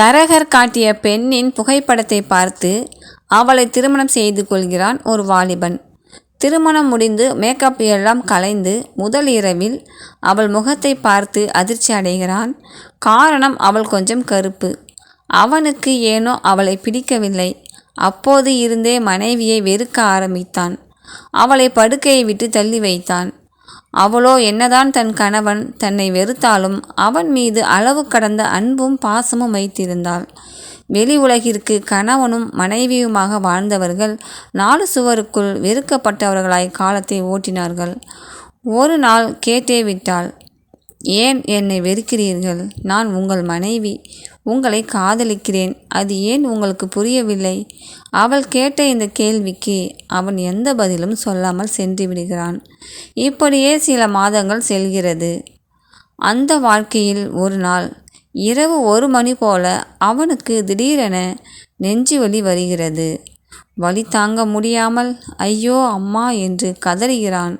தரகர் காட்டிய பெண்ணின் புகைப்படத்தை பார்த்து அவளை திருமணம் செய்து கொள்கிறான் ஒரு வாலிபன். திருமணம் முடிந்து மேக்கப் எல்லாம் கலைந்து முதல் இரவில் அவள் முகத்தை பார்த்து அதிர்ச்சி அடைகிறான். காரணம் அவள் கொஞ்சம் கருப்பு. அவனுக்கு ஏனோ அவளை பிடிக்கவில்லை. அப்போது இருந்தே மனைவியை வெறுக்க ஆரம்பித்தான். அவளை படுக்கையை விட்டு தள்ளி வைத்தான். அவளோ என்னதான் தன் கணவன் தன்னை வெறுத்தாலும் அவன் மீது அளவு கடந்த அன்பும் பாசமும் வைத்திருந்தாள். வெளி உலகிற்கு கணவனும் மனைவியுமாக வாழ்ந்தவர்கள் நாலு சுவருக்குள் வெறுக்கப்பட்டவர்களாய் காலத்தை ஓட்டினார்கள். ஒரு நாள் கேட்டே விட்டாள் ஏன் என்னை வெறுக்கிறீர்கள்? நான் உங்கள் மனைவி. உங்களை காதலிக்கிறேன். அது ஏன் உங்களுக்கு புரியவில்லை? அவள் கேட்ட இந்த கேள்விக்கு அவன் எந்த பதிலும் சொல்லாமல் சென்று விடுகிறான். இப்படியே சில மாதங்கள் செல்கிறது. அந்த வாழ்க்கையில் ஒரு நாள் இரவு ஒரு மணி போல அவனுக்கு திடீரென நெஞ்சு வலி வருகிறது. வலி தாங்க முடியாமல் ஐயோ அம்மா என்று கதறுகிறான்.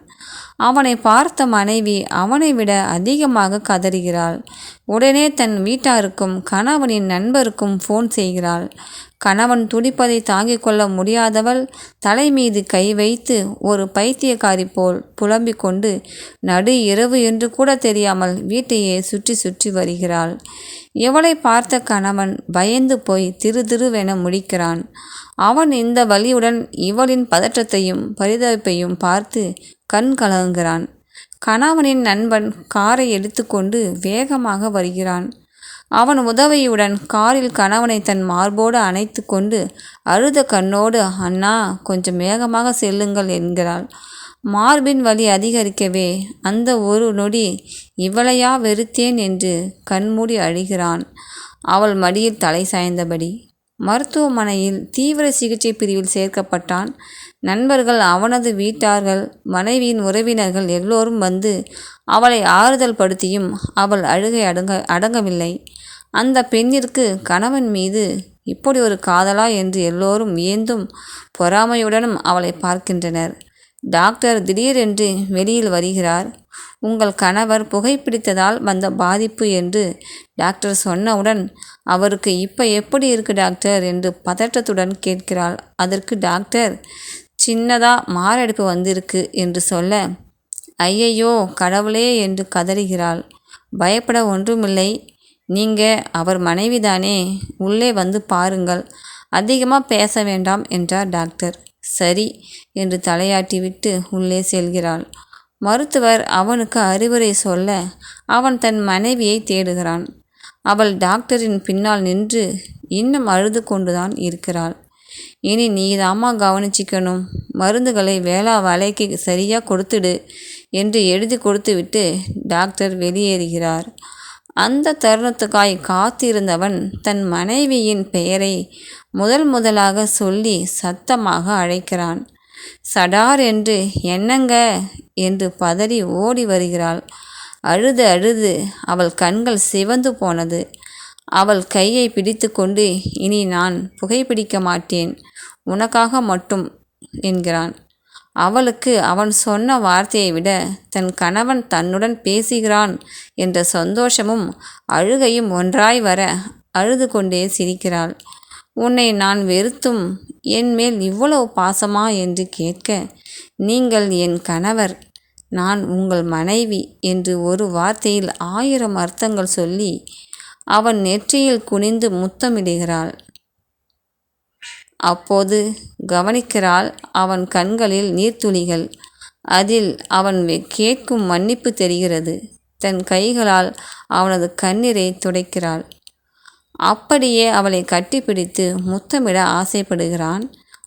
அவனை பார்த்த மனைவி அவனை விட அதிகமாக கதறுகிறாள். உடனே தன் வீட்டாருக்கும் கணவனின் நண்பருக்கும் ஃபோன் செய்கிறாள். கணவன் துடிப்பதை தாங்கிக் கொள்ள முடியாதவள் தலை மீது கை வைத்து ஒரு பைத்தியக்காரி போல் புலம்பிக் கொண்டு நடு இரவு என்று கூட தெரியாமல் வீட்டையே சுற்றி சுற்றி வருகிறாள். இவளை பார்த்த கணவன் பயந்து போய் திரு திருவென முடிக்கிறான்? அவன் இந்த வலியுடன் இவளின் பதற்றத்தையும் பரிதவிப்பையும் பார்த்து கண் கலங்குகிறான். கணவனின் நண்பன் காரை எடுத்துக்கொண்டு வேகமாக வருகிறான். அவன் உதவியுடன் காரில் கணவனை தன் மார்போடு அணைத்து கொண்டு அழுத கண்ணோடு அண்ணா கொஞ்சம் வேகமாக செல்லுங்கள் என்கிறாள். மார்பின் வலி அதிகரிக்கவே அந்த ஒரு நொடி இவளையா வெறுத்தேன் என்று கண்மூடி அழுகிறான். அவள் மடியில் தலை சாய்ந்தபடி மருத்துவமனையில் தீவிர சிகிச்சை பிரிவில் சேர்க்கப்பட்டான். நண்பர்கள் அவனது வீட்டார்கள் மனைவியின் உறவினர்கள் எல்லோரும் வந்து அவளை ஆறுதல் படுத்தியும் அவள் அழுகை அடங்க அடங்கவில்லை. அந்த பெண்ணிற்கு கணவன் மீது இப்படி ஒரு காதலா என்று எல்லோரும் வியந்தும் பொறாமையுடனும் அவளை பார்க்கின்றனர். டாக்டர் திடீரென்று வெளியில் வருகிறார். உங்கள் கணவர் புகைப்பிடித்ததால் வந்த பாதிப்பு என்று டாக்டர் சொன்னவுடன் அவருக்கு இப்போ எப்படி இருக்கு டாக்டர்? என்று பதட்டத்துடன் கேட்கிறாள். அதற்கு டாக்டர் சின்னதாக மாரடைப்பு வந்திருக்கு என்று சொல்ல ஐயையோ கடவுளே என்று கதறுகிறாள். பயப்பட ஒன்றுமில்லை. நீங்கள் அவர் மனைவிதானே. உள்ளே வந்து பாருங்கள். அதிகமாக பேச வேண்டாம் என்றார் டாக்டர். சரி என்று தலையாட்டிவிட்டு உள்ளே செல்கிறாள். மருத்துவர் அவனுக்கு அறிவுரை சொல்ல அவன் தன் மனைவியை தேடுகிறான். அவள் டாக்டரின் பின்னால் நின்று இன்னும் அழுது கொண்டுதான் இருக்கிறாள். இனி நீதாம்மா கவனிச்சிக்கணும். மருந்துகளை வேளா வலைக்கு சரியாக கொடுத்துடு என்று எழுதி கொடுத்துவிட்டு டாக்டர் வெளியேறுகிறார். அந்த தருணத்துக்காய் காத்திருந்தவன் தன் மனைவியின் பெயரை முதல் முதலாக சொல்லி சத்தமாக அழைக்கிறான். சடார் என்று என்னங்க என்று பதறி ஓடி வருகிறாள். அழுது அழுது அவள் கண்கள் சிவந்து போனது. அவள் கையை பிடித்து கொண்டு இனி நான் புகைப்பிடிக்க மாட்டேன். உனக்காக மட்டும் என்கிறான். அவளுக்கு அவன் சொன்ன வார்த்தையை விட தன் கணவன் தன்னுடன் பேசுகிறான் என்ற சந்தோஷமும் அழுகையும் ஒன்றாய் வர அழுது கொண்டே சிரிக்கிறாள். உன்னை நான் வெறுத்தும் என் மேல் இவ்வளவு பாசமா? என்று கேட்க நீங்கள் என் கணவர் நான் உங்கள் மனைவி என்று ஒரு வார்த்தையில் ஆயிரம் அர்த்தங்கள் சொல்லி அவன் நெற்றியில் குனிந்து முத்தமிடுகிறாள். அப்போது கவனிக்கிறாள் அவன் கண்களில் நீர்த்துளிகள். அதில் அவன் கேட்கும் மன்னிப்பு தெரிகிறது. தன் கைகளால் அவனது கண்ணீரை துடைக்கிறாள். அப்படியே அவளை கட்டிப்பிடித்து முத்தமிட ஆசைப்படுகிறான்.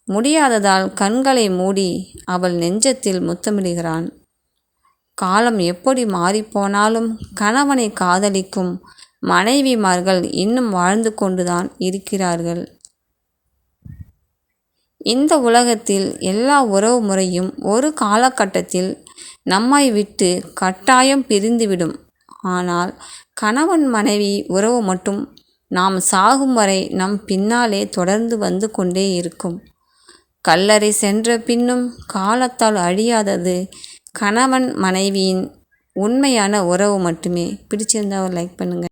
முடியாததால் கண்களை மூடி அவள் நெஞ்சத்தில் முத்தமிடுகிறான். காலம் எப்படி மாறிப்போனாலும் கணவனை காதலிக்கும் மனைவிமார்கள் இன்னும் வாழ்ந்து கொண்டுதான் இருக்கிறார்கள். இந்த உலகத்தில் எல்லா உறவு முறையும் ஒரு காலகட்டத்தில் நம்மை விட்டு கட்டாயம் பிரிந்துவிடும். ஆனால் கணவன் மனைவி உறவு மட்டும் நாம் சாகும் வரை நம் பின்னாலே தொடர்ந்து வந்து கொண்டே இருக்கும். கல்லறை சென்ற பின்னும் காலத்தால் அழியாதது கணவன் மனைவியின் உண்மையான உறவு மட்டுமே. பிடிச்சிருந்தா லைக் பண்ணுங்கள்